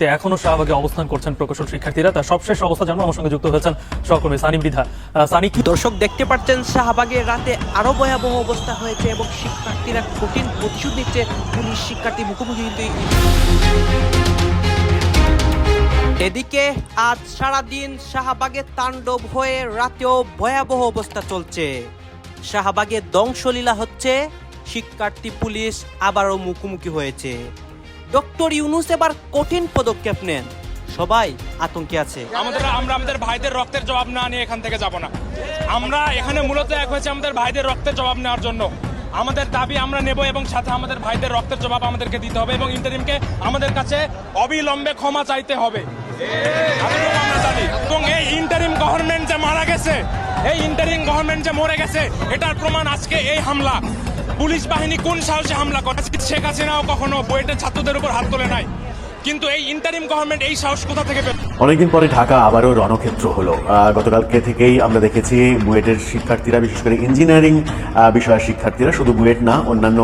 তে এখনও শাহবাগে অবস্থান করছেন প্রকৌশল শিক্ষার্থীরা। তার সবশেষ অবস্থা জানব আমার সঙ্গে যুক্ত হয়েছেন সহকর্মী সানি মৃধা সানি, কি দর্শক, দেখতে পাচ্ছেন, শাহবাগে রাতে আরও ভয়াবহ অবস্থা হয়েছে এবং শিক্ষার্থীরা কঠিন প্রতিশোধ নিচ্ছে পুলিশ শিক্ষার্থী মুখোমুখি এদিকে আজ সারাদিন শাহবাগে তাণ্ডব হয়ে রাতেও ভয়াবহ অবস্থা চলছে। শাহবাগে ধ্বংসলীলা হচ্ছে, শিক্ষার্থী, পুলিশ আবারও মুখোমুখি হয়েছে। ডক্টর ইউনুস এবার কঠিন পদক্ষেপ নেন। সবাই আতঙ্কে আছে। আমাদের আমরা আমাদের ভাইদের রক্তের জবাব না নিয়ে এখান থেকে যাব না। আমরা এখানে মূলত এক হয়েছে আমাদের ভাইদের রক্তের জবাব নেওয়ার জন্য। আমাদের দাবি আমরা নেব এবং সাথে আমাদের ভাইদের রক্তের জবাব আমাদেরকে দিতে হবে এবং ইন্টারিমকে আমাদের কাছে অবিলম্বে ক্ষমা চাইতে হবে। আমরা জানি এবং এই ইন্টারিম গভর্নমেন্ট যে মারা গেছে, এই ইন্টারিম গভর্নমেন্ট যে মরে গেছে, এটার প্রমাণ আজকে এই হামলা। পুলিশ বাহিনী কোন সাহসে হামলা করে? শেখ হাসিনাও কখনো বুয়েটের ছাত্রদের উপর হাত তোলে নাই। কিন্তু এই ইন্টারিম গভর্নমেন্ট এই সাহস কোথা থেকে পেল? অনেকদিন পরে ঢাকা আবারও রণক্ষেত্র হলো। গতকালকে থেকেই আমরা দেখেছি বুয়েটের শিক্ষার্থীরা বিশেষ করে ইঞ্জিনিয়ারিং বিষয়ের শিক্ষার্থীরা শুধু বুয়েট না অন্যান্য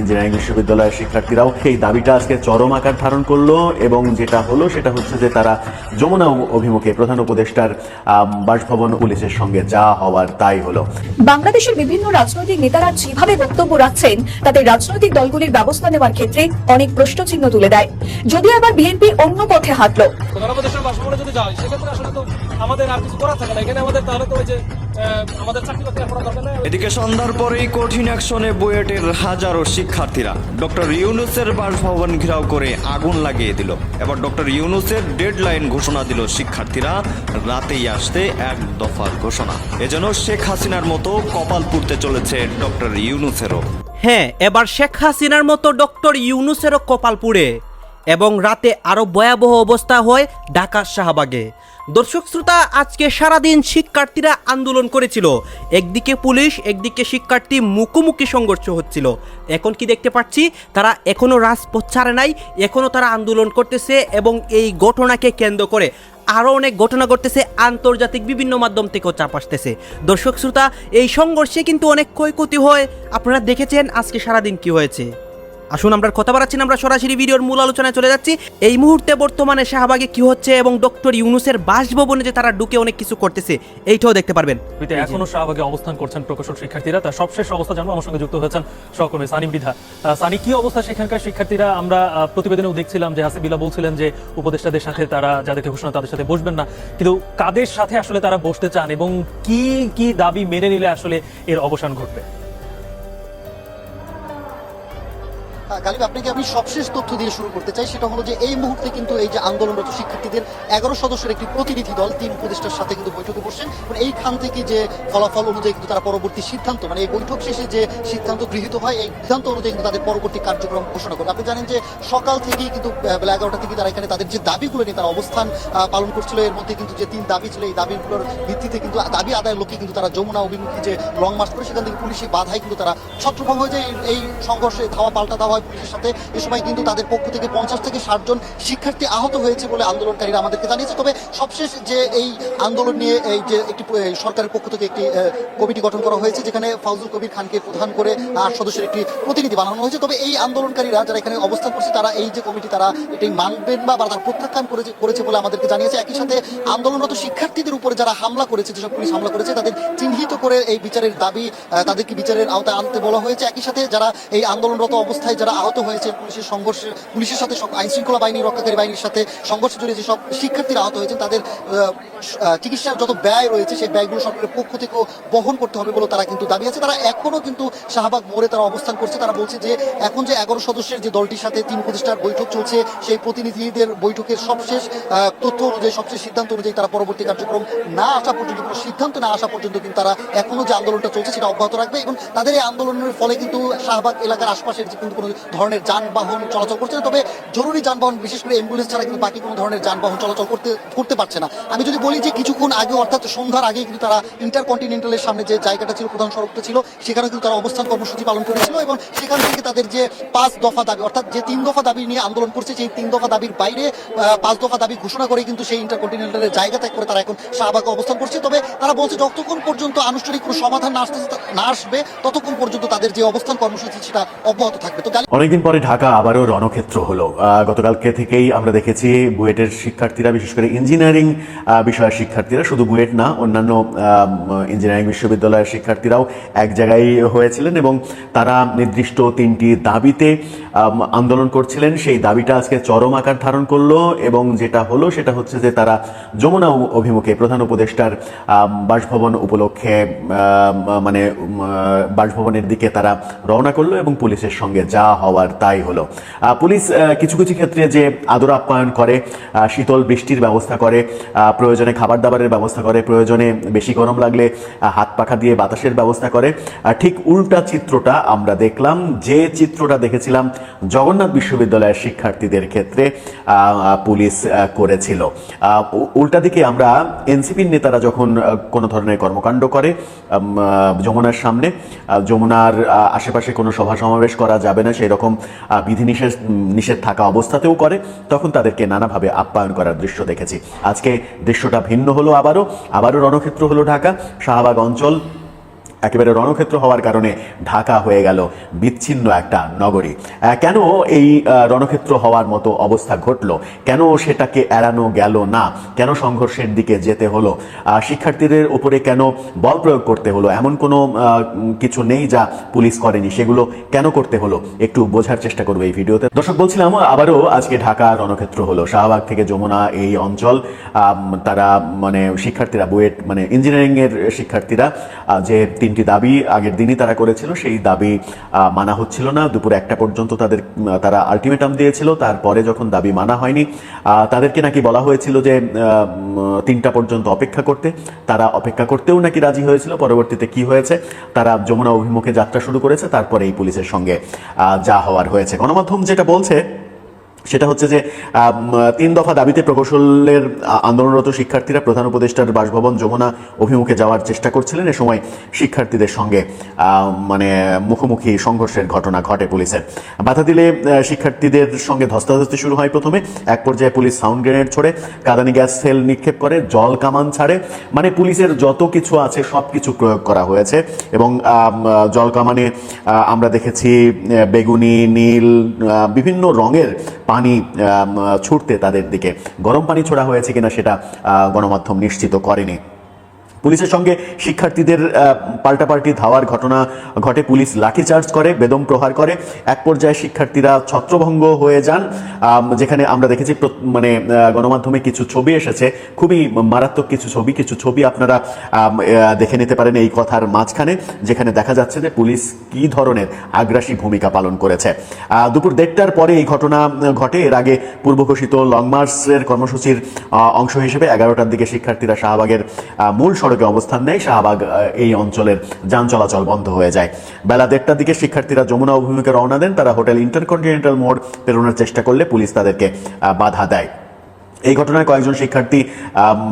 ইঞ্জিনিয়ারিং বিশ্ববিদ্যালয়ের শিক্ষার্থীরাও এই দাবিটা আজকে চরম আকার ধারণ করল এবং যেটা হলো সেটা হচ্ছে যে তারা যমুনা অভিমুখে প্রধান উপদেষ্টার বাসভবন পুলিশের সঙ্গে যা হওয়ার তাই হলো। বাংলাদেশের বিভিন্ন রাজনৈতিক নেতারা যেভাবে বক্তব্য রাখছেন তাতে রাজনৈতিক দলগুলির ব্যবস্থা নেওয়ার ক্ষেত্রে অনেক প্রশ্নচিহ্ন তুলে দেয়। যদিও এবার বিএনপি অন্য পথে হাঁটলো। প্রধান উপদেষ্টার যদি যাই সেক্ষেত্রে আসলে তো আমাদের আর কিছু করার থাকে না। এখানে আমাদের তাহলে তো ওই যে আহ, আমাদের চাকরি বাকরি আর করার দরকার নেই। এদিকে সন্ধ্যার পরেই কঠিন অ্যাকশনে বুয়েটের হাজারো শিক্ষার্থীরা। ডক্টর ইউনুসের বাসভবন ঘেরাও করে আগুন লাগিয়ে দিল। এবার ডক্টর ইউনুসের ডেডলাইন ঘোষণা দিল শিক্ষার্থীরা। রাতেই আসতে এক দফার ঘোষণা। এজন্য শেখ হাসিনার মতো কপাল পুড়তে চলেছে ডক্টর ইউনুসেরও। হ্যাঁ এবার শেখ হাসিনার মতো ডক্টর ইউনুসেরও কপাল পুড়ে। এবং রাতে আরও ভয়াবহ অবস্থা হয় ঢাকার শাহবাগে। দর্শক শ্রোতা, আজকে সারাদিন শিক্ষার্থীরা আন্দোলন করেছিল। একদিকে পুলিশ, একদিকে শিক্ষার্থী মুখোমুখি সংঘর্ষ হচ্ছিল। এখন কি দেখতে পাচ্ছি? তারা এখনও রাজপথ ছাড়ে নাই এখনও তারা আন্দোলন করতেছে এবং এই ঘটনাকে কেন্দ্র করে আরও অনেক ঘটনা ঘটতেছে, আন্তর্জাতিক বিভিন্ন মাধ্যম থেকেও চাপ আসতেছে। দর্শক শ্রোতা, এই সংঘর্ষে কিন্তু অনেক ক্ষয়ক্ষতি হয়। আপনারা দেখেছেন আজকে সারাদিন কি হয়েছে। আসুন আমরা কথা বাড়াচ্ছি না, আমরা সরাসরি ভিডিওর মূল আলোচনায় চলে যাচ্ছি। এই মুহূর্তে বর্তমানে শাহবাগে কি হচ্ছে এবং ডক্টর ইউনুসের বাসভবনে যে তারা ঢুকে অনেক কিছু করতেছে এইটাও দেখতে পারবেন। এখনও শাহবাগে অবস্থান করছেন প্রকৌশল শিক্ষার্থীরা। তার সবশেষ অবস্থা জানব আমার সঙ্গে যুক্ত হয়েছেন সহকর্মী সানি মৃধা। সানি কি অবস্থা সেখানকার শিক্ষার্থীরা? আমরা প্রতিবেদনেও দেখছিলাম যে হাসিবিল্লা বলছিলেন যে উপদেষ্টাদের সাথে তারা যাদেরকে ঘোষণা তাদের সাথে বসবেন না। কিন্তু কাদের সাথে আসলে তারা বসতে চান এবং কি কি দাবি মেনে নিলে আসলে এর অবসান ঘটবে? গালিব আপনাকে আমি সবশেষ তথ্য দিয়ে শুরু করতে চাই? সেটা হলো যে এই মুহূর্তে কিন্তু এই যে আন্দোলনরত শিক্ষার্থীদের এগারো সদস্যের একটি প্রতিনিধি দল, তিন উপদেষ্টার সাথে কিন্তু বৈঠকে বসছেন। এবং এইখান থেকে যে ফলাফল অনুযায়ী কিন্তু তারা পরবর্তী সিদ্ধান্ত মানে এই বৈঠক শেষে যে সিদ্ধান্ত গৃহীত হয়, এই সিদ্ধান্ত অনুযায়ী কিন্তু তাদের পরবর্তী কার্যক্রম ঘোষণা করবে। আপনি জানেন যে সকাল থেকেই কিন্তু বেলা এগারোটা থেকে তারা এখানে তাদের যে দাবিগুলো নিয়ে তারা অবস্থান পালন করছিল, এর মধ্যে কিন্তু যে তিন দাবি ছিল, এই দাবিগুলোর ভিত্তিতে কিন্তু দাবি আদায়ের লক্ষ্যে কিন্তু তারা যমুনা অভিমুখী যে লং মার্চ করে, সেখান থেকে পুলিশের বাধায় কিন্তু তারা ছত্রভঙ্গ হয়ে যায়। এই- সংঘর্ষে ধাওয়া, পাল্টা দেওয়া হয় পুলিশের সাথে। এ সময় কিন্তু তাদের পক্ষ থেকে পঞ্চাশ থেকে ষাট জন শিক্ষার্থী আহত হয়েছে বলে আন্দোলনকারীরা আমাদেরকে জানিয়েছে। তবে সবশেষ যে এই আন্দোলন নিয়ে এই যে একটি সরকারের পক্ষ থেকে একটি কমিটি গঠন করা হয়েছে, যেখানে ফাউজুল কবির খানকে প্রধান করে আট সদস্যের একটি প্রতিনিধি বানানো হয়েছে। তবে এই আন্দোলনকারীরা যারা এখানে অবস্থান করছে, তারা এই যে কমিটি তারা এটি মানবেন বা তারা প্রত্যাখ্যান করেছে বলে আমাদেরকে জানিয়েছে। একই সাথে আন্দোলনরত শিক্ষার্থীদের উপরে যারা হামলা করেছে, যেসব পুলিশ হামলা করেছে, তাদের চিহ্নিত করে এই বিচারের দাবি তাদেরকে বিচারের আওতায় আনতে বলা হয়েছে। একই সাথে যারা এই আন্দোলনরত অবস্থায় যারা আহত হয়েছে, পুলিশের সংঘর্ষে, পুলিশের সাথে আইনশৃঙ্খলা বাহিনী, রক্ষাকারী বাহিনীর সাথে সংঘর্ষ জড়িয়ে যেসব শিক্ষার্থীরা আহত হয়েছেন, তাদের চিকিৎসার যত ব্যয় রয়েছে, সেই ব্যয়গুলো সরকারের পক্ষ থেকেও বহন করতে হবে বলে তারা কিন্তু দাবি আছে। তারা এখনও কিন্তু শাহবাগ মোড়ে তারা অবস্থান করছে। তারা বলছে যে এখন যে এগারো সদস্যের যে দলটির সাথে তিন প্রতিষ্ঠার বৈঠক চলছে, সেই প্রতিনিধিদের বৈঠকের সবশেষ তথ্য অনুযায়ী, সবশেষ সিদ্ধান্ত অনুযায়ী তারা পরবর্তী কার্যক্রম না আসা পর্যন্ত, কোনো সিদ্ধান্ত না আসা পর্যন্ত কিন্তু তারা এখনও যে আন্দোলনটা চলছে সেটা অব্যাহত রাখবে এবং তাদের এই আন্দোলনের ফলে কিন্তু শাহবাগ এলাকার আশপাশের যে কিন্তু কোনো ধরনের যানবাহন চলাচল করছে না। তবে জরুরি যানবাহন, বিশেষ করে অ্যাম্বুলেন্স ছাড়া কিন্তু বাকি কোনো ধরনের যানবাহন চলাচল করতে করতে পারছে না। আমি যদি বলি যে কিছুক্ষণ আগে অর্থাৎ সন্ধ্যার আগে কিন্তু তারা ইন্টারকন্টিনেন্টালের সামনে যে জায়গাটা ছিল প্রধান সড়কটা ছিল সেখানে কিন্তু তারা অবস্থান কর্মসূচি পালন করেছিল এবং সেখান থেকে তাদের যে পাঁচ দফা দাবি অর্থাৎ যে তিন দফা দাবি নিয়ে আন্দোলন করছে সেই তিন দফা দাবির বাইরে পাঁচ দফা দাবি ঘোষণা করে কিন্তু সেই ইন্টারকন্টিনেন্টালের জায়গা ত্যাগ করে তারা এখন শাহবাগে অবস্থান করছে। তবে তারা বলছে যতক্ষণ পর্যন্ত আনুষ্ঠানিক কোনো সমাধান না আসতে না আসবে ততক্ষণ পর্যন্ত তাদের যে অবস্থান কর্মসূচি সেটা অব্যাহত থাকবে। তো অনেকদিন পরে ঢাকা আবারও রণক্ষেত্র হলো। গতকালকে থেকেই আমরা দেখেছি বুয়েটের শিক্ষার্থীরা বিশেষ করে ইঞ্জিনিয়ারিং আহ, বিষয়ের শিক্ষার্থীরা শুধু বুয়েট না অন্যান্য ইঞ্জিনিয়ারিং বিশ্ববিদ্যালয়ের শিক্ষার্থীরাও এক জায়গায় হয়েছিলেন এবং তারা নির্দিষ্ট তিনটি দাবিতে আন্দোলন করছিলেন। সেই দাবিটা আজকে চরম আকার ধারণ করল এবং যেটা হলো সেটা হচ্ছে যে তারা যমুনা অভিমুখে প্রধান উপদেষ্টার বাসভবন উপলক্ষে মানে বাসভবনের দিকে তারা রওনা করল এবং পুলিশের সঙ্গে যা হওয়ার তাই হলো। পুলিশ কিছু কিছু ক্ষেত্রে যে আদর আপ্যায়ন করে শীতল বৃষ্টির ব্যবস্থা করে আহ, প্রয়োজনে খাবার দাবারের ব্যবস্থা করে প্রয়োজনে বেশি গরম লাগলে হাত পাখা দিয়ে বাতাসের ব্যবস্থা করে। আহ, ঠিক উল্টা চিত্রটা আমরা দেখলাম যে চিত্রটা দেখেছিলাম জগন্নাথ বিশ্ববিদ্যালয়ের শিক্ষার্থীদের ক্ষেত্রে পুলিশ করেছিল। উল্টা দিকে আমরা এনসিপির নেতারা যখন কোনো ধরনের কর্মকাণ্ড করে যমুনার সামনে যমুনার আশেপাশে কোনো সভা সমাবেশ করা যাবে না সেই রকম বিধিনিষেধ নিষেধ থাকা অবস্থাতেও করে তখন তাদেরকে নানাভাবে আপ্যায়ন করার দৃশ্য দেখেছি। আজকে দৃশ্যটা ভিন্ন হলো আবারও আবারও রণক্ষেত্র হলো ঢাকা শাহবাগ অঞ্চল একেবারে রণক্ষেত্র হওয়ার কারণে ঢাকা হয়ে গেল বিচ্ছিন্ন একটা নগরী। কেন এই রণক্ষেত্র হওয়ার মতো অবস্থা ঘটলো? কেন সেটাকে এড়ানো গেল না? কেন সংঘর্ষের দিকে যেতে হলো? শিক্ষার্থীদের উপরে কেন বল প্রয়োগ করতে হলো? এমন কোনো কিছু নেই যা পুলিশ করেনি। সেগুলো কেন করতে হলো? একটু বোঝার চেষ্টা করব এই ভিডিওতে। দর্শক, বলছিলাম আবারও আজকে ঢাকা রণক্ষেত্র হলো। শাহবাগ থেকে যমুনা এই অঞ্চল তারা মানে শিক্ষার্থীরা, বুয়েট মানে ইঞ্জিনিয়ারিং এর শিক্ষার্থীরা যে তিনটি দাবি আগের দিনই তারা করেছিল। সেই দাবি মানা হচ্ছিল না। দুপুর একটা পর্যন্ত তাদের তারা আলটিমেটাম দিয়েছিল। তারপরে যখন দাবি মানা হয়নি তাদেরকে নাকি বলা হয়েছিল যে তিনটা পর্যন্ত অপেক্ষা করতে। তারা অপেক্ষা করতেও নাকি রাজি হয়েছিল। পরবর্তীতে কি হয়েছে? তারা যমুনা অভিমুখে যাত্রা শুরু করেছে। তারপরে এই পুলিশের সঙ্গে যা হওয়ার হয়েছে। গণমাধ্যম যেটা বলছে সেটা হচ্ছে যে তিন দফা দাবিতে প্রকৌশলের আন্দোলনরত শিক্ষার্থীরা প্রধান উপদেষ্টার বাসভবন যমুনা অভিমুখে যাওয়ার চেষ্টা করছিলেন। এ সময় শিক্ষার্থীদের সঙ্গে মানে মুখোমুখি সংঘর্ষের ঘটনা ঘটে পুলিশের। বাধা দিলে শিক্ষার্থীদের সঙ্গে ধস্তাধস্তি শুরু হয় প্রথমে। এক পর্যায়ে পুলিশ সাউন্ড গ্রেনেড ছোড়ে, কাদানি গ্যাস সেল নিক্ষেপ করে, জল কামান ছাড়ে। মানে পুলিশের যত কিছু আছে সব কিছু প্রয়োগ করা হয়েছে এবং জল কামানে আমরা দেখেছি বেগুনি, নীল বিভিন্ন রঙের পানি ছুটতে তাদের দিকে। গরম পানি ছোড়া হয়েছে কিনা সেটা গণমাধ্যম নিশ্চিত করেনি। পুলিশের সঙ্গে শিক্ষার্থীদের পাল্টাপাল্টি ধাওয়ার ঘটনা ঘটে। পুলিশ লাঠিচার্জ করে, বেদম প্রহার করে। এক পর্যায়ে শিক্ষার্থীরা ছত্রভঙ্গ হয়ে যান। যেখানে আমরা দেখেছি মানে গণমাধ্যমে কিছু ছবি এসেছে। খুবই মারাত্মক কিছু ছবি। কিছু ছবি আপনারা দেখে নিতে পারেন এই কথার মাঝখানে, যেখানে দেখা যাচ্ছে যে পুলিশ কি ধরনের আগ্রাসী ভূমিকা পালন করেছে। দুপুর দেড়টার পরে এই ঘটনা ঘটে। এর আগে পূর্ব ঘোষিত লং মার্চের কর্মসূচির অংশ হিসেবে এগারোটার দিকে শিক্ষার্থীরা শাহবাগের মূল সড়কে অবস্থান নেয়, শাহবাগ এই অঞ্চলের যান চলাচল বন্ধ হয়ে যায়। বেলা দেড়টার দিকে শিক্ষার্থীরা যমুনা অভিমুখে রওনা দেন। তারা হোটেল ইন্টারকন্টিনেন্টাল মোড় পেরোনোর চেষ্টা করলে পুলিশ তাদেরকে বাধা দেয়। এই ঘটনায় কয়েকজন শিক্ষার্থী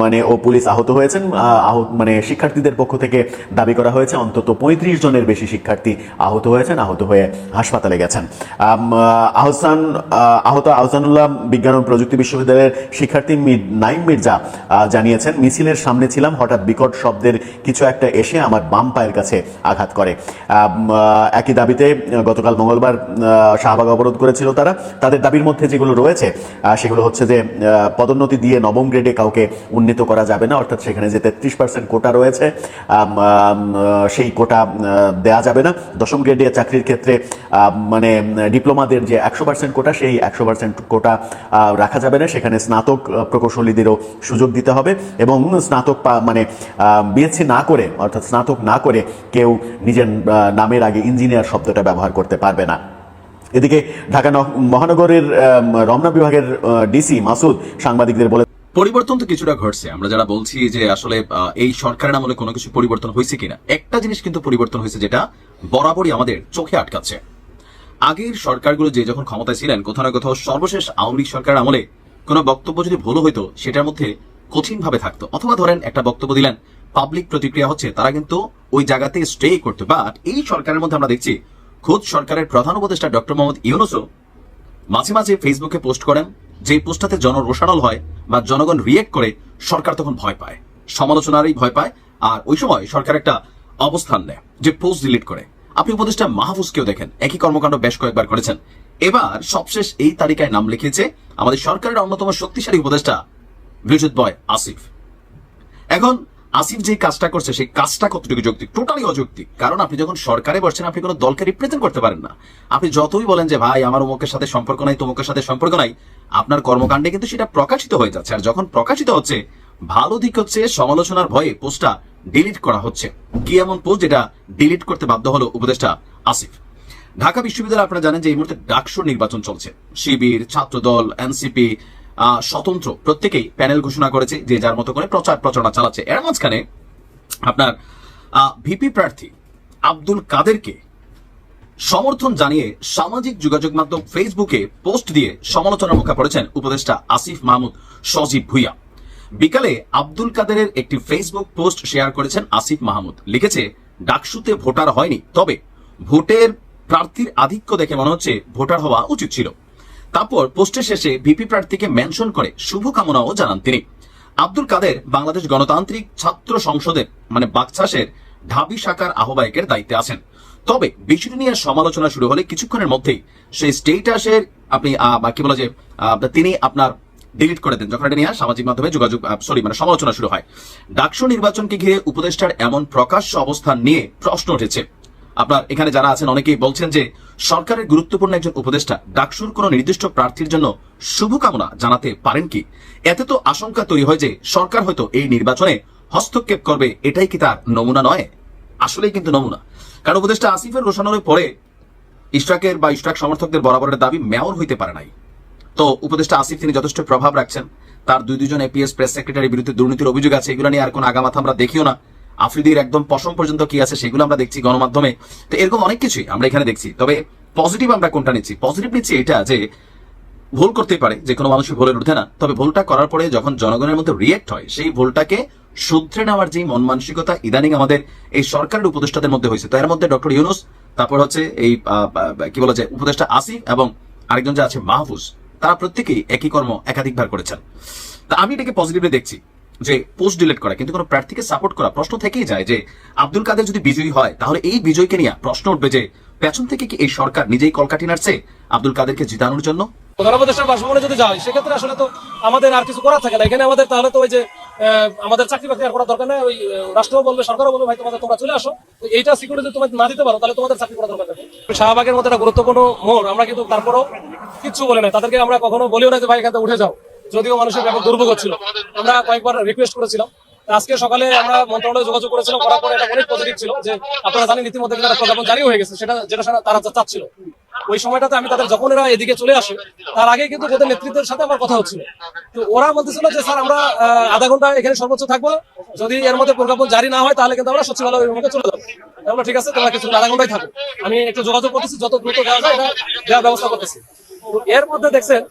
মানে ও পুলিশ আহত হয়েছেন। আহ, আহত মানে শিক্ষার্থীদের পক্ষ থেকে দাবি করা হয়েছে অন্তত পঁয়ত্রিশ জনের বেশি শিক্ষার্থী আহত হয়েছেন আহত হয়ে হাসপাতালে গেছেন। আহসান আহ, আহত আহসানুল্লাহ বিজ্ঞান ও প্রযুক্তি বিশ্ববিদ্যালয়ের শিক্ষার্থী নাইম মির্জা জানিয়েছেন মিছিলের সামনে ছিলাম হঠাৎ বিকট শব্দের কিছু একটা এসে আমার বাম পায়ের কাছে আঘাত করে। একই দাবিতে গতকাল মঙ্গলবার শাহবাগ অবরোধ করেছিল তারা। তাদের দাবির মধ্যে যেগুলো রয়েছে সেগুলো হচ্ছে যে পদোন্নতি দিয়ে নবম গ্রেডে কাউকে উন্নীত করা যাবে না, অর্থাৎ সেখানে যে তেত্রিশ পার্সেন্ট কোটা রয়েছে সেই কোটা দেয়া যাবে না। দশম গ্রেডে চাকরির ক্ষেত্রে মানে ডিপ্লোমাদের যে একশো পার্সেন্ট কোটা, সেই একশো পার্সেন্ট কোটা রাখা যাবে না। সেখানে স্নাতক প্রকৌশলীদেরও সুযোগ দিতে হবে এবং স্নাতক মানে বিএসসি না করে, অর্থাৎ স্নাতক না করে কেউ নিজের নামের আগে ইঞ্জিনিয়ার শব্দটা ব্যবহার করতে পারবে না। এদিকে ঢাকা মহানগরের রমনা বিভাগের ডিসি মাসুদ সাংবাদিকদের বলে পরিবর্তন তো কিছুটা ঘটছে। আমরা যারা বলছি যে আসলে এই সরকারের আমলে কোনো কিছু পরিবর্তন হয়েছে কিনা, একটা জিনিস কিন্তু পরিবর্তন হয়েছে যেটা বরাবরই আমাদের চোখে আটকাচ্ছে। আগের সরকারগুলো যে যখন ক্ষমতায় ছিলেন, কোথাও না কোথাও সর্বশেষ আওয়ামী লীগ সরকারের আমলে কোনো বক্তব্য যদি ভুল হইতো, সেটার মধ্যে কঠিন ভাবে থাকতো। অথবা ধরেন, একটা বক্তব্য দিলেন পাবলিক প্রতিক্রিয়া হচ্ছে তারা কিন্তু ওই জায়গাতে স্টে করতো। বাট এই সরকারের মধ্যে আমরা দেখছি খোদ সরকারের প্রধান উপদেষ্টা ডক্টর মোহাম্মদ ইউনুসও মাঝে মাঝে ফেসবুকে পোস্ট করেন, যে পোস্টটাতে জনরোষানল হয় বা জনগণ রিয়েক্ট করে সরকার তখন ভয় পায়, সমালোচনারই ভয় পায়, আর ওই সময় সরকার একটা অবস্থান নেয় যে পোস্ট ডিলিট করে। আপনি উপদেষ্টা মাহফুজকেও দেখেন, একই কর্মকাণ্ড বেশ কয়েকবার করেছেন। এবার সবশেষ এই তালিকায় নাম লিখিয়েছে আমাদের সরকারের অন্যতম শক্তিশালী উপদেষ্টা বিদ্যুৎ বয় আসিফ। এখন আসিফ যে কাজটা করছে, সেই কাজটা কতটুকু যৌক্তিক? টোটালি অযৌক্তিক। কারণ আপনি যখন সরকারে বসছেন, আপনি কোনো দলকে রিপ্রেজেন্ট করতে পারেন না। আপনি যতই বলেন যে, ভাই, আমার অমুকের সাথে সম্পর্ক নাই, তমুকের সাথে সম্পর্ক নাই, আপনার কর্মকাণ্ডে কিন্তু সেটা প্রকাশিত হয়ে যাচ্ছে। আর যখন প্রকাশিত হচ্ছে, ভালো দিক হচ্ছে সমালোচনার ভয়ে পোস্টটা ডিলিট করা হচ্ছে। কি এমন পোস্ট যেটা ডিলিট করতে বাধ্য হলো উপদেষ্টা আসিফ? ঢাকা বিশ্ববিদ্যালয় আপনারা জানেন যে এই মুহূর্তে ডাকসুর নির্বাচন চলছে। শিবির, ছাত্রদল, এনসিপি স্বতন্ত্র প্রত্যেকেই প্যানেল ঘোষণা করেছে যে যার মতো করে প্রচার প্রচারণা চালাচ্ছে। এর মাঝখানে আপনার ভিপি প্রার্থী আব্দুল কাদেরকে সমর্থন জানিয়ে সামাজিক যোগাযোগ মাধ্যম ফেসবুকে পোস্ট দিয়ে সমালোচনার মুখে পড়েছেন উপদেষ্টা আসিফ মাহমুদ সজীব ভুইয়া। বিকালে আব্দুল কাদেরের একটি ফেসবুক পোস্ট শেয়ার করেছেন আসিফ মাহমুদ। লিখেছে, ডাকসুতে ভোটার হয়নি। তবে ভোটের প্রার্থীর আধিক্য দেখে মনে হচ্ছে ভোটার হওয়া উচিত ছিল। তারপর পোস্টের শেষে ভিপি প্রার্থীকে মেনশন করে শুভকামনাও জানান তিনি। আব্দুল কাদের বাংলাদেশ গণতান্ত্রিক ছাত্র সংসদের মানে বাকচাষের ঢাবি শাখার আহ্বায়কের দায়িত্বে আছেন। তবে বিষয়টি নিয়ে সমালোচনা শুরু হলে কিছুক্ষণের মধ্যেই সেই স্টেটাসের আপনি বা কি বলা যে তিনি আপনার ডিলিট করে দেন। যখন এটা নিয়ে সামাজিক মাধ্যমে যোগাযোগ সরি মানে সমালোচনা শুরু হয়। ডাকসু নির্বাচনকে ঘিরে উপদেষ্টার এমন প্রকাশ্য অবস্থান নিয়ে প্রশ্ন উঠেছে। আপনার এখানে যারা আছেন অনেকেই বলছেন যে সরকারের গুরুত্বপূর্ণ একজন উপদেষ্টা ডাকসুর কোন নির্দিষ্ট প্রার্থীর জন্য শুভকামনা জানাতে পারেন কি? এতে তো আশঙ্কা তৈরি হয় যে সরকার হয়তো এই নির্বাচনে হস্তক্ষেপ করবে, এটাই কি তার নমুনা নয়? আসলেই কিন্তু নমুনা। কারণ উপদেষ্টা আসিফের ঘোষণার পরে ইশরাকের বা ইশরাক সমর্থকদের বরাবরের দাবি মেয়র হইতে পারে নাই। তো উপদেষ্টা আসিফ তিনি যথেষ্ট প্রভাব রাখছেন। তার দুই দুজন এপিএস প্রেস সেক্রেটারির বিরুদ্ধে দুর্নীতির অভিযোগ আছে, এগুলো নিয়ে আর কোন আগামাথা আমরা দেখিও না। আফ্রিদির একদম পশম পর্যন্ত কি আছে সেগুলো আমরা দেখছি গণমাধ্যমে। তো এরকম অনেক কিছুই আমরা এখানে দেখছি। তবে পজিটিভ আমরা কোনটা নিচ্ছি? পজিটিভ নিচ্ছি এটা যে ভুল করতেই পারে, যে কোনো মানুষই ভুলের ঊর্ধ্বে না। তবে ভুলটা করার পরে যখন জনগণের মধ্যে রিয়েক্ট হয়, সেই ভুলটাকে শুধরে নেওয়ার যে মন মানসিকতা ইদানিং আমাদের এই সরকারের উপদেষ্টাদের মধ্যে হয়েছে। তার মধ্যে ডক্টর ইউনুস, তারপর হচ্ছে এই কি বলা যায় উপদেষ্টা আসিফ এবং আরেকজন যে আছে মাহফুজ, তারা প্রত্যেকেই একই কর্ম একাধিকবার করেছেন। তা আমি এটাকে পজিটিভলি দেখছি। যে পোস্ট ডিলিট করা কিন্তু কোনো প্রার্থীকে সাপোর্ট করা প্রশ্ন থেকেই যায় যে আব্দুল কাদের যদি বিজয়ী হয় তাহলে এই বিজয়কে নিয়ে প্রশ্ন উঠবে যে পেছন থেকে কি এই সরকার নিজেই কলকাঠি নাড়ছে আব্দুল কাদেরকে জিতানোর জন্য? প্রধান উপদেষ্টার বাসভবনে যদি সেক্ষেত্রে আসলে তো আমাদের আর কিছু করার থাকে না। এখানে আমাদের তাহলে তো ওই যে আমাদের চাকরি বাকরি আর করার দরকার নেই। ওই আহ, রাষ্ট্রও বলবে সরকারও বলবে ভাই তোমাদের তোমরা চলে আসো। এইটা সিকিউরিটি না দিতে পারো তাহলে তোমাদের চাকরি করার দরকার শাহবাগের মতো একটা গুরুত্বপূর্ণ মোড় আমরা কিন্তু তারপরও কিচ্ছু বলে নাই। তাদেরকে আমরা কখনো বলিও না যে ভাই এখান উঠে যাও। যদিও মানুষের ব্যাপক দুর্ভোগ হচ্ছিল। আমরা কয়েকবার রিকোয়েস্ট করেছিলাম। আজকে সকালে আমরা মন্ত্রণালয়ে যোগাযোগ করেছিলাম করার পরে এটা অনেক পজিটিভ ছিল যে আপনারা জানেন ইতিমধ্যে কিন্তু প্রজ্ঞাপন জারি হয়ে গেছে সেটা যেটা তারা চাচ্ছিল। ওই সময়টাতে আমি তাদের যখন এরা এদিকে চলে আসে তার আগে কিন্তু ওদের নেতৃত্বের সাথে আমার কথা হচ্ছিল। তো ওরা বলতেছিল যে স্যার আমরা আধা ঘণ্টা এখানে সর্বোচ্চ থাকব। যদি এর মধ্যে প্রজ্ঞাপন জারি না হয় তাহলে কিন্তু আমরা সচিবালয় অভিমুখে চলে যাব। আমি বললাম, ঠিক আছে তোমরা কিছু আধা ঘন্টায় থাকো। আমি একটু যোগাযোগ করতেছি যত দ্রুত দেওয়া যায় এটা দেওয়ার ব্যবস্থা করতেছি। এর মধ্যে দেখছেন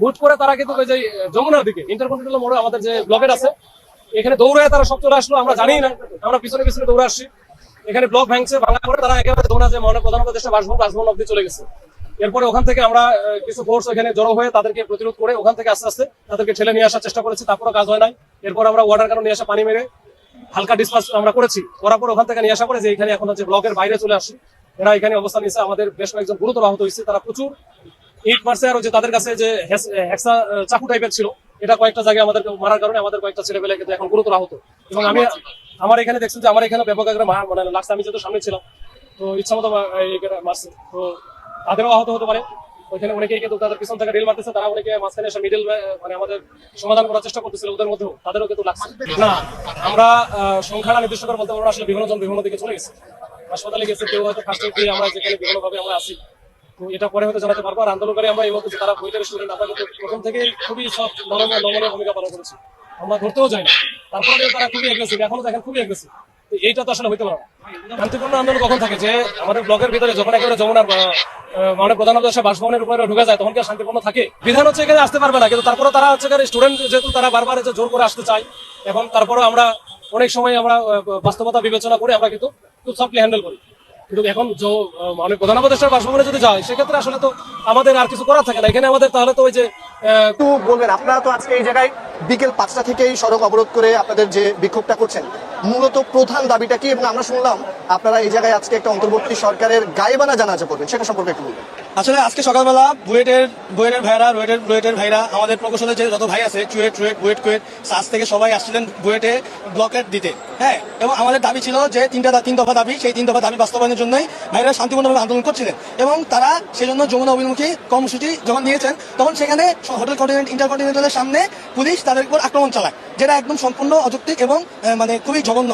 হুট করে তারা কিন্তু ওই যে যমুনার দিকে ইন্টারকন্টিনেন্টাল মোড়ে আমাদের যে ব্লকেট আছে, এখানে দৌড়ে তারা সব চলে আসলো, আমরা জানি না, আমরা পিছনে পিছনে দৌড়ে আসছি। এখানে ব্লক ভাঙছে, ভাঙা করে তারা একেবারে দৌড়া যে মনে প্রধান উপদেষ্টা বাসভবন বাসভবন অব্দি চলে গেছে। এরপরে ওখান থেকে আমরা কিছু ফোর্স ওখানে জড়ো হয়ে তাদেরকে প্রতিরোধ করে ওখান থেকে আস্তে আস্তে তাদেরকে ঠেলে নিয়ে আসার চেষ্টা করেছি তারপরে কাজ হয় নাই। এরপর আমরা ওয়াটার কারণ নিয়ে আসা পানি মেরে হালকা ডিসপাস আমরা করেছি, করার পর ওখান থেকে নিয়ে আসা করে যে এখানে এখন হচ্ছে ব্লকের বাইরে চলে আসি এরা এখানে অবস্থান নিয়েছে, আমাদের বেশ কয়েকজন গুরুতর আহত হয়েছে, তারা প্রচুর। ইট মারছে আর যে তাদের কাছে যে হেক্সা চাকু টাইপের ছিল, এটা কয়েকটা জায়গায় আমাদের মারার কারণে আমাদের কয়েকটা ছেলেপেলে কিন্তু এখন গুরুতর আহত। এবং আমি আমার এখানে দেখছেন যে আমার এখানে ব্যাপক আকারে মানে লাগছে আমি যেহেতু সামনে ছিলাম, তো ইচ্ছা মতো মারছে। তো তাদেরও আহত হতে পারে। ওইখানে অনেকেই কিন্তু তাদের পিছন থেকে রিল মারতেছে, তারা অনেকে মাঝখানে এসে মিডিল মানে আমাদের সমাধান করার চেষ্টা করতেছিল, ওদের মধ্যেও, তাদেরও কিন্তু লাগছে। না, আমরা সংখ্যাটা নির্দিষ্ট করে বলতে পারব আসলে বিভিন্ন জন বিভিন্ন দিকে চলে গেছে। হাসপাতালে গেছে, কেউ হয়তো ফার্স্ট আমরা যেখানে বিভিন্ন ভাবে আমরা তো এটা পরে হয়তো জানাতে পারব। আর আন্দোলনকারী আমরা এই মুহূর্তে যে তারা বইটার স্টুডেন্ট আমরা কিন্তু প্রথম থেকে খুবই সব নরমে নমনীয় ভূমিকা পালন করেছি। আমরা ধরতেও যাই না তারপরে তারা খুবই এগ্রেসিভ এখনও দেখেন খুবই এগ্রেসিভ এইটা তো আসলে হইতে পারে শান্তিপূর্ণ আন্দোলন কখন থাকে? যে আমাদের ব্লকের ভিতরে যখন একেবারে যমুনার মানে প্রধান উপদেষ্টা বাসভবনের উপরে ঢুকে যায়, তখন কি শান্তিপূর্ণ থাকে? বিধান হচ্ছে এখানে আসতে পারবে না, কিন্তু তারপরে তারা হচ্ছে স্টুডেন্ট যেহেতু তারা বারবার জোর করে আসতে চায় এখন তারপরে আমরা অনেক সময় আমরা বাস্তবতা বিবেচনা করে আমরা কিন্তু খুব সফটলি হ্যান্ডেল করি। কিন্তু এখন মানে প্রধান উপদেষ্টার বাসভবনে যদি যায়, সেক্ষেত্রে আসলে তো আমাদের আর কিছু করার থাকে না। এখানে আমাদের তাহলে তো ওই যে একটু বলবেন, আপনারা তো আজকে এই জায়গায় বিকেল পাঁচটা থেকেই সড়ক অবরোধ করে আপনাদের যে বিক্ষোভটা করছেন, মূলত প্রধান দাবিটা কি? এবং আমরা শুনলাম, আপনারা এই জায়গায় আজকে একটা অন্তর্বর্তী সরকারের গায়েবানা জানাজা করবেন, সেটা সম্পর্কে একটু বলবেন। আসলে আজকে সকালবেলা বুয়েটের বুয়েটের ভাইরা রুয়েটের রুয়েটের ভাইরা, আমাদের প্রকৌশলের যে যত ভাই আছে, চুয়েট চুয়েট বুয়েট, কুয়েট, সাস থেকে সবাই আসছিলেন বুয়েটে ব্লকেট দিতে। হ্যাঁ এবং আমাদের দাবি ছিল যে তিনটা তিন দফা দাবি, সেই তিন দফা দাবি বাস্তবায়নের জন্যই ভাইরা শান্তিপূর্ণভাবে আন্দোলন করছিলেন। এবং তারা সেজন্য যমুনা অভিমুখী কর্মসূচি যখন নিয়েছেন, তখন সেখানে হোটেল কন্টিনেন্ট ইন্টারকন্টিনেন্টালের সামনে পুলিশ তাদের উপর আক্রমণ চালায়, যেটা একদম সম্পূর্ণ অযৌক্তিক এবং মানে খুবই জঘন্য।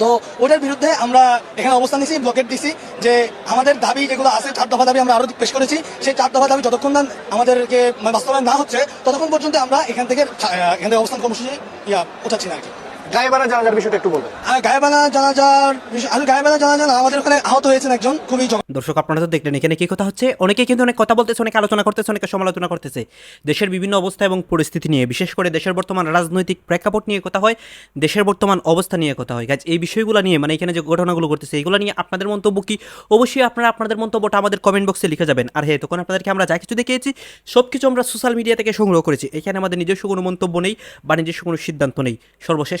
তো ওটার বিরুদ্ধে আমরা এখানে অবস্থান নিয়েছি ব্লকেট দিছি যে আমাদের দাবি যেগুলো আছে, চার দফা দাবি আমরা আরও পেশ করেছি। সেই চার দফা দাবি যতক্ষণ না আমাদেরকে মানে বাস্তবায়ন না হচ্ছে, ততক্ষণ পর্যন্ত আমরা এখান থেকে এখান থেকে অবস্থান কর্মসূচি, ইয়া উঠাচ্ছি না আর কি। গায়েবানা জানাজার বিষয়টা একটু বলবেন। আর গায়েবানা জানাজার বিষয় গায়েবানা জানাজা আমাদের ওখানে আহত হয়েছেন একজন খুবই জঘন্য। দর্শক আপনারা তো দেখলেন এখানে কি কথা হচ্ছে? অনেকে কিন্তু অনেক কথা বলতেছে অনেক আলোচনা করতেছে অনেকে সমালোচনা করতেছে। দেশের বিভিন্ন অবস্থা এবং পরিস্থিতি নিয়ে বিশেষ করে দেশের বর্তমান রাজনৈতিক প্রেক্ষাপট নিয়ে কথা হয় দেশের বর্তমান অবস্থা নিয়ে কথা হয়। গাছ এই বিষয়গুলো নিয়ে মানে এখানে যে ঘটনাগুলো ঘটতেছে এগুলো নিয়ে আপনাদের মন্তব্য কি? অবশ্যই আপনারা আপনাদের মন্তব্যটা আমাদের কমেন্ট বক্সে লিখে যাবেন। আর হ্যাঁ তখন আপনাদেরকে আমরা যা কিছু দেখিয়েছি সব কিছু আমরা সোশ্যাল মিডিয়া থেকে সংগ্রহ করেছি। এখানে আমাদের নিজস্ব কোনো মন্তব্য নেই বা নিজস্ব কোনো সিদ্ধান্ত নেই। সর্বশেষ